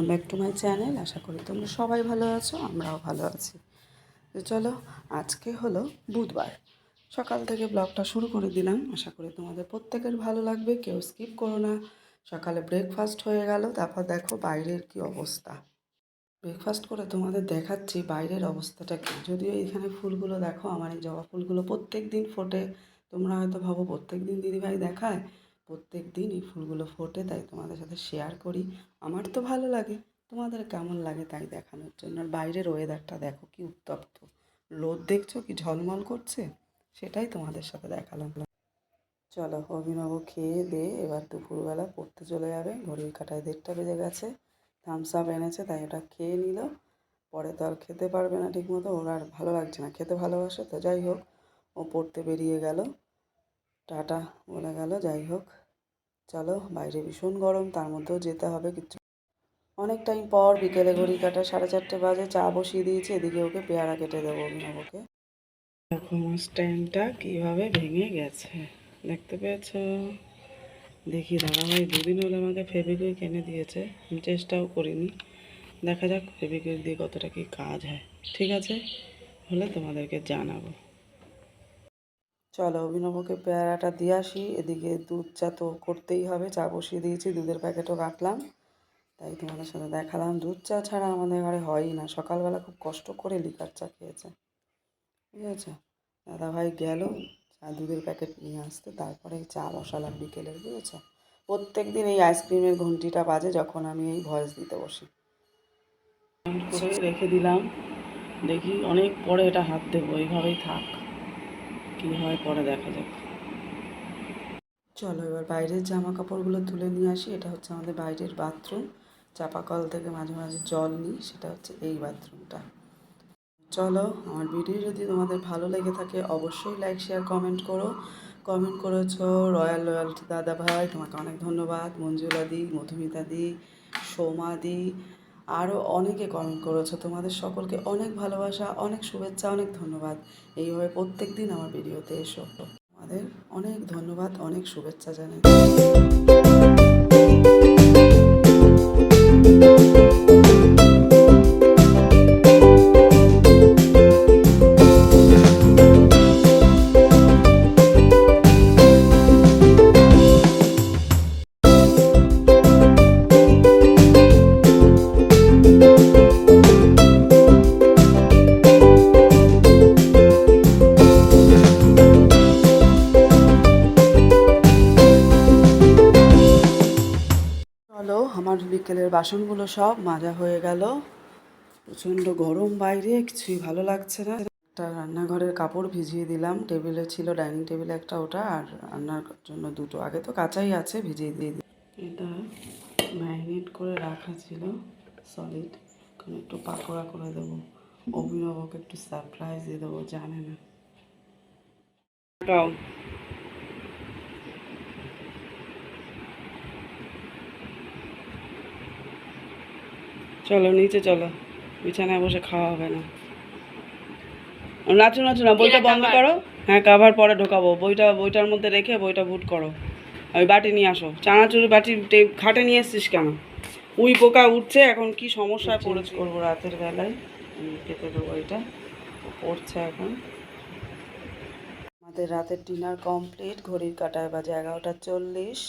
Welcome back to my channel আশা করি তোমরা সবাই ভালো আছো, আমরাও ভালো আছি। তো চলো, আজকে হলো বুধবার। সকাল থেকে ব্লগটা শুরু করে দিলাম। আশা করি তোমাদের প্রত্যেকের ভালো লাগবে, কেউ স্কিপ করো না। সকালে ব্রেকফাস্ট হয়ে গেল, তারপর দেখো বাইরের কি অবস্থা। ব্রেকফাস্ট করে তোমাদের দেখাচ্ছি বাইরের অবস্থাটা কি। যদিও এখানে ফুলগুলো দেখো, আমার এই জবা ফুলগুলো প্রত্যেক দিন ফোটে। তোমরা হয়তো ভাবো প্রত্যেক দিন দিদিভাই দেখায় প্রত্যেক দিন এই ফুলগুলো ফোটে, তাই তোমাদের সাথে শেয়ার করি। আমার তো ভালো লাগে, তোমাদের কেমন লাগে তাই দেখানোর জন্য। আর বাইরের ওয়েদারটা দেখো কি উত্তপ্ত। রোদ দেখছ কি ঝলমল করছে? সেটাই তোমাদের সাথে দেখালাম। চলো অভিনব খেয়ে দে, এবার দুপুরবেলা পড়তে চলে যাবে। ঘড়ির কাটায় দেড়টা বেজে গেছে। থামস আপ এনেছে, তাই এটা খেয়ে নিল। পরে তো আর খেতে পারবে না ঠিকমতো। ওর আর ভালো লাগছে না, খেতে ভালোবাসে, তো যাই হোক, ও পড়তে বেরিয়ে গেল। টাটা বলে গেল, যাই হোক। চলো, বাইরে ভীষণ গরম, তার মধ্যেও যেতে হবে কিছু। অনেক টাইম পর বিকেলে ঘড়ি কাটা সাড়ে চারটে বাজে, চা বসিয়ে দিয়েছি, এদিকে ওকে পেয়ারা কেটে দেবো অভিনবকে। দেখো স্ট্যান্ডটা কীভাবে ভেঙে গেছে, দেখতে পেয়েছ? দেখি দাদাভাই দুদিন হলে আমাকে ফেবিকুইক এনে দিয়েছে, আমি চেষ্টাও করিনি। দেখা যাক ফেবিকুইক দিয়ে কতটা কি কাজ হয়। ঠিক আছে, হলে তোমাদেরকে জানাব। চলো অভিনবকে পেয়ারাটা দিয়ে আসি। এদিকে দুধ চা তো করতেই হবে, চা বসিয়ে দিয়েছি, দুধের প্যাকেটও কাটলাম তাই তোমাদের সাথে দেখালাম, দুধ চা ছাড়া আমাদের ঘরে হয়ই না। সকালবেলা খুব কষ্ট করে লিকার চা খেয়েছে। ঠিক আছে? দাদাভাই গেল, চা দুধের প্যাকেট নিয়ে আসতে, তারপরে চা বসালাম বিকেলের, বুঝেছ? প্রত্যেক দিন এই আইসক্রিমের ঘন্টিটা বাজে যখন আমি এই ভয়েস দিতে বসি। রেখে দিলাম। দেখি অনেক পরে এটা হাত দেবো, এইভাবেই থাক। কী হয় পরে দেখা যাক। চলো, এবার বাইরের জামা কাপড়গুলো তুলে নিয়ে আসি। এটা হচ্ছে আমাদের বাইরের বাথরুম। চাপাকল থেকে মাঝে মাঝে জল নিই, সেটা হচ্ছে এই বাথরুমটা। চলো, আমার ভিডিও যদি তোমাদের ভালো লেগে থাকে, অবশ্যই লাইক শেয়ার কমেন্ট করো। কমেন্ট করেছ রয়্যাল রয়্যালটি দাদা ভাই তোমাকে অনেক ধন্যবাদ। মঞ্জুলা দি মধুমিতা দি সোমা দি আরও অনেকে কমেন্ট করেছ। তোমাদের সকলকে অনেক ভালোবাসা, অনেক শুভেচ্ছা, অনেক ধন্যবাদ। এইভাবে প্রত্যেক দিন আমার ভিডিওতে এসো। তোমাদের অনেক ধন্যবাদ, অনেক শুভেচ্ছা জানাই। আমার বিকেলের বাসনগুলো সব মাজা হয়ে গেল। প্রচণ্ড গরম বাইরে, কিছুই ভালো লাগছে না। একটা রান্নাঘরের কাপড় ভিজিয়ে দিলাম। টেবিলে ছিল ডাইনিং টেবিলে একটা ওটা, আর রান্নার জন্য দুটো। আগে তো কাঁচাই আছে, ভিজিয়ে দিয়ে দিই এটা ম্যারিনেট করে রাখা ছিল, সলিড। এখন একটু পাকোড়া করে দেবো। অভিনবকে একটু সারপ্রাইজ দিয়ে দেবো, জানে না। চলো নিচে চলো। বিছানায় বসে খাওয়া হবে না। নাচু নাচু না বইটা বন্ধ করো। হ্যাঁ কাভার পরে ঢোকাবো। বইটা বইটার মধ্যে রেখে বইটা বুট করো। ওই বাটি নিয়ে আসো। চানাচুর বাটি খাটে নিয়ে এসছিস কেন? উই পোকা উঠছে এখন কি সমস্যায় পড়েছে? করব রাতের বেলায়। কেটে দেবো এটা। পড়ছে এখন। আমাদের রাতের ডিনার কমপ্লিট ঘড়ির কাটায় বাজে এগারোটা চল্লিশ।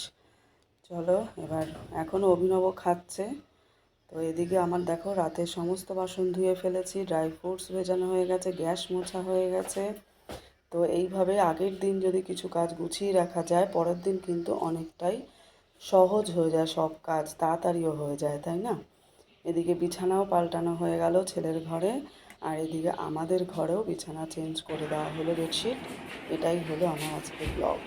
চলো এবার এখনও অভিনব খাচ্ছে। তো এদিকে আমার দেখো, রাতের সমস্ত বাসন ধুয়ে ফেলেছি ড্রাই ফ্রুটস ভেজানো হয়ে গেছে, গ্যাস মোছা হয়ে গেছে। তো এইভাবে আগের দিন যদি কিছু কাজ গুছিয়ে রাখা যায়, পরের দিন কিন্তু অনেকটাই সহজ হয়ে যায় সব কাজ, তাড়াতাড়িও হয়ে যায়, তাই না? এদিকে বিছানাও পাল্টানো হয়ে গেল ছেলের ঘরে, আর এদিকে আমাদের ঘরেও বিছানা চেঞ্জ করে দেওয়া হলো বেডশিট। এটাই হলো আমার আজকের ব্লগ